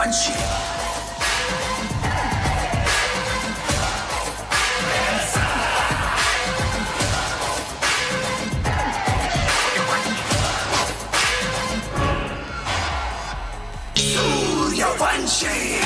one 关系。Yeah.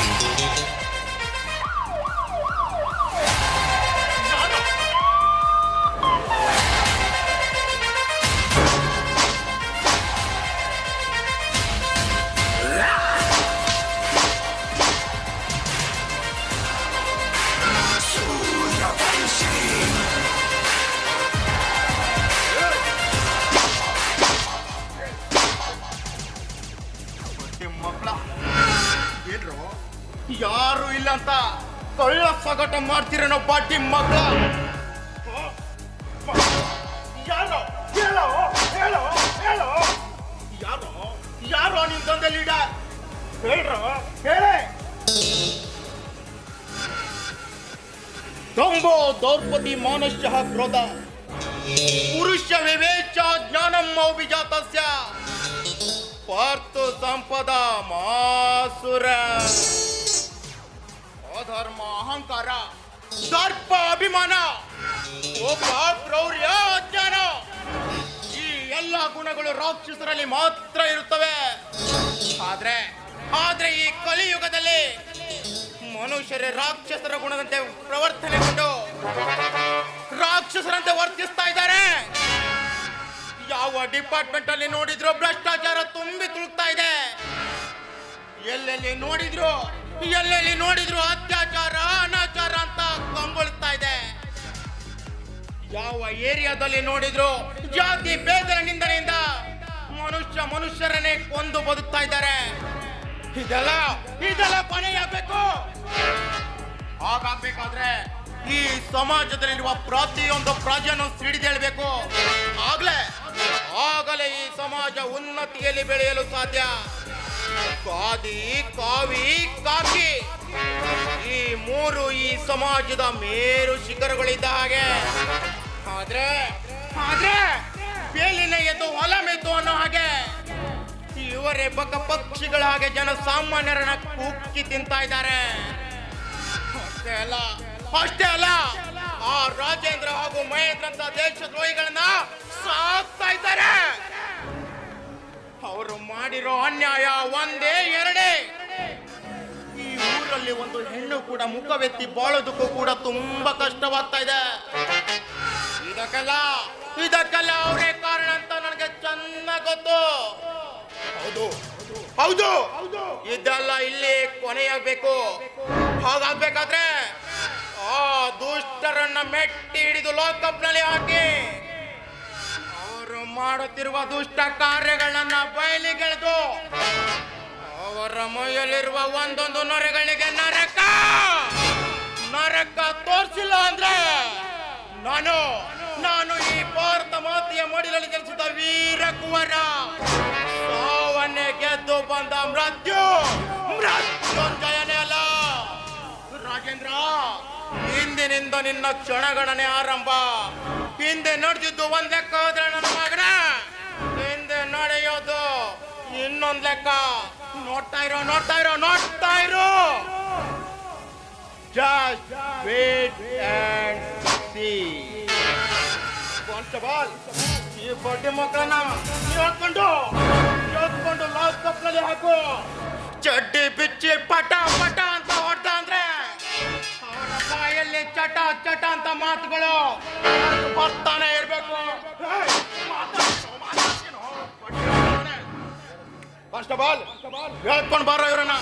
ಏನ್ರು? ಯಾರು ಇಲ್ಲ ಅಂತ ಕಳ್ಳ ಸಗಟ ಮಾಡ್ತಿರೋ ಪಾಟಿ ಮಗಳ? ಯಾರೋ? ಹೇಳೋ? ಮಾನಶ್ಯ ಕ್ರೋಧ. ಪುರುಷ ವಿವೇಚ ಜ್ಞಾನಂ ಮೌಬಿಜಾತಸ್ಯ ಪಾರ್ಥ ಸಂಪದ ಮಾಸುರ. ಅಧರ್ಮ ಅಹಂಕಾರ, ದರ್ಪ ಅಭಿಮಾನ, ಒಬ್ಬ ಕ್ರೌರ್ಯ ಅಜ್ಞಾನ ಈ ಎಲ್ಲ ಗುಣಗಳು ರಾಕ್ಷಸರಲ್ಲಿ ಮಾತ್ರ ಇರುತ್ತವೆ. ಆದ್ರೆ ಆದ್ರೆ ಈ ಕಲಿಯುಗದಲ್ಲಿ ಮನುಷ್ಯರೇ ರಾಕ್ಷಸರ ಗುಣದಂತೆ ಪ್ರವರ್ತನೆಗೊಂಡು ರಾಕ್ಷಸರಂತೆ ವರ್ತಿಸ್ತಾ ಇದ್ದಾರೆ. ಡಿಪಾರ್ಟ್ಮೆಂಟ್ ಅಲ್ಲಿ ನೋಡಿದ್ರು ಭ್ರಷ್ಟಾಚಾರ ತುಂಬಿ ತುಳುಕ್ತಾ ಇದೆ. ಎಲ್ಲೆಲ್ಲಿ ನೋಡಿದ್ರು ಎಲ್ಲೆಲ್ಲಿ ನೋಡಿದ್ರು ಅತ್ಯಾಚಾರ, ಅನಾಚಾರ ಅಂತ ಕಂಗೊಳ್ತಾ ಇದೆ. ಯಾವ ಏರಿಯಾದಲ್ಲಿ ನೋಡಿದ್ರು ಜಾತಿ ಬೇದರ ನಿಂದನೆಯಿಂದ ಮನುಷ್ಯ ಮನುಷ್ಯರನ್ನೇ ಕೊಂದು ಬದುಕ್ತಾ ಇದ್ದಾರೆ. ಇದೆಲ್ಲ ಇದೆಲ್ಲ ಕೊನೆಯಾಗಬೇಕು ಹಾಗಾಗ್ಬೇಕಾದ್ರೆ ಈ ಸಮಾಜದಲ್ಲಿರುವ ಪ್ರತಿಯೊಂದು ಪ್ರಜೆಯನ್ನು ಸಿಡಿದೇಳ್ಬೇಕು. ಆಗ್ಲೇ ಆಗಲೇ ಈ ಸಮಾಜ ಉನ್ನತಿಯಲ್ಲಿ ಬೆಳೆಯಲು ಸಾಧ್ಯ. ಕಾದಿ ಕಾವಿ ಕಾಕಿ ಈ ಮೂರು ಈ ಸಮಾಜದ ಮೇರು ಶಿಖರಗಳಿದ್ದ ಹಾಗೆ. ಆದ್ರೆ ಆದ್ರೆ ಬೇಲಿನ ಎದ್ದು ಹೊಲ ಮೆದ್ದು ಅನ್ನೋ ಹಾಗೆ. ಇವರೇ ಬಕ ಪಕ್ಷಿಗಳ ಹಾಗೆ ಜನ ಸಾಮಾನ್ಯರನ್ನ ಕುಕ್ಕಿ ತಿಂತಾ ಇದ್ದಾರೆ. ಅಷ್ಟೇ ಅಲ್ಲ ಅಷ್ಟೇ ಅಲ್ಲ, ಆ ರಾಜೇಂದ್ರ ಹಾಗೂ ಮಹೇಂದ್ರ ಅಂತ ದೇಶದ್ರೋಹಿಗಳನ್ನ ಸಾಕ್ತಾ ಇದ್ದಾರೆ. ಅವರು ಮಾಡಿರೋ ಅನ್ಯಾಯ ಒಂದೇ ಎರಡೇ. ಈ ಊರಲ್ಲಿ ಒಂದು ಹೆಣ್ಣು ಕೂಡ ಮುಖವೆತ್ತಿ ಬಾಳೋದಕ್ಕೂ ಕೂಡ ತುಂಬಾ ಕಷ್ಟವಾಗ್ತಾ ಇದೆ. ಇದಕ್ಕೆಲ್ಲ ಇದಕ್ಕೆಲ್ಲ ಅವರೇ ಕಾರಣ ಅಂತ ನನಗೆ ಚೆನ್ನಾಗಿ ಗೊತ್ತು. ಹೌದು ಹೌದು. ಇದೆಲ್ಲ ಇಲ್ಲಿ ಕೊನೆಯಾಗಬೇಕು. ಹಾಗಾಗ್ಬೇಕಾದ್ರೆ ಆ ದುಷ್ಟರನ್ನ ಮೆಟ್ಟಿ ಹಿಡಿದು ಲೋಕಪ್ನಲ್ಲಿ ಹಾಕಿ ಮಾಡುತ್ತಿರುವ ದುಷ್ಟ ಕಾರ್ಯಗಳನ್ನ ಬಯಲಿಗೆಳೆದು ಅವರ ಮೈಯಲ್ಲಿರುವ ಒಂದೊಂದು ನೊರೆಗಳಿಗೆ ನರಕ! ನರಕ ತೋರಿಸಿಲ್ಲ ಅಂದ್ರೆ ನಾನು ನಾನು ಈ ಭಾರತ ಮಾತೆಯ ಮಡಿಲಲ್ಲಿ ಜನಿಸಿದ ವೀರ ಕುವರ. ಸಾವನ್ನೇ ಗೆದ್ದು ಬಂದ ಮೃತ್ಯು, ಮೃತ್ಯುಂಜಯನೇ ಅಲ್ಲ. ರಾಜೇಂದ್ರ, ಇಂದಿನಿಂದ ನಿನ್ನ ಕ್ಷಣಗಣನೆ ಆರಂಭ. ಹಿಂದೆ ನೋಡ್ತಿದ್ದು ಒಂದ್ ಲೆಕ್ಕ ಹೋದ್ರೆ ನನ್ನ ಮಗನ? ಹಿಂದೆ ನಡೆಯೋದು ಇನ್ನೊಂದ್ ಲೆಕ್ಕ. ನೋಡ್ತಾ ಇರೋ ನೋಡ್ತಾ ಇರೋ ನೋಡ್ತಾ ಇರೋ. Just wait and see constable ಈ ಬಡ್ಡಿ ಮಕ್ಕಳನ್ನ ಹೇಳ್ಕೊಂಡು ಹೇಳ್ಕೊಂಡು ಲಾಸ್ ಕಪ್ನಲ್ಲಿ ಹಾಕು. ಚಡ್ಡಿ, ಬಿಚ್ಚಿ, ಪಟ ಪಟ ಅಂತ ಹೊಡ್ದ ಅಂದ್ರೆ ಅವರ ಬಾಯಲ್ಲಿ ಚಟ ಚಟ ಅಂತ ಮಾತುಗಳು. ಬರ್ತಾನೆ ಇರ್ಬೇಕು. ಆಲ್ ಹೇಳ್ಕೊಂಡು ಬಾರೋ ಇವ್ರನ್ನ.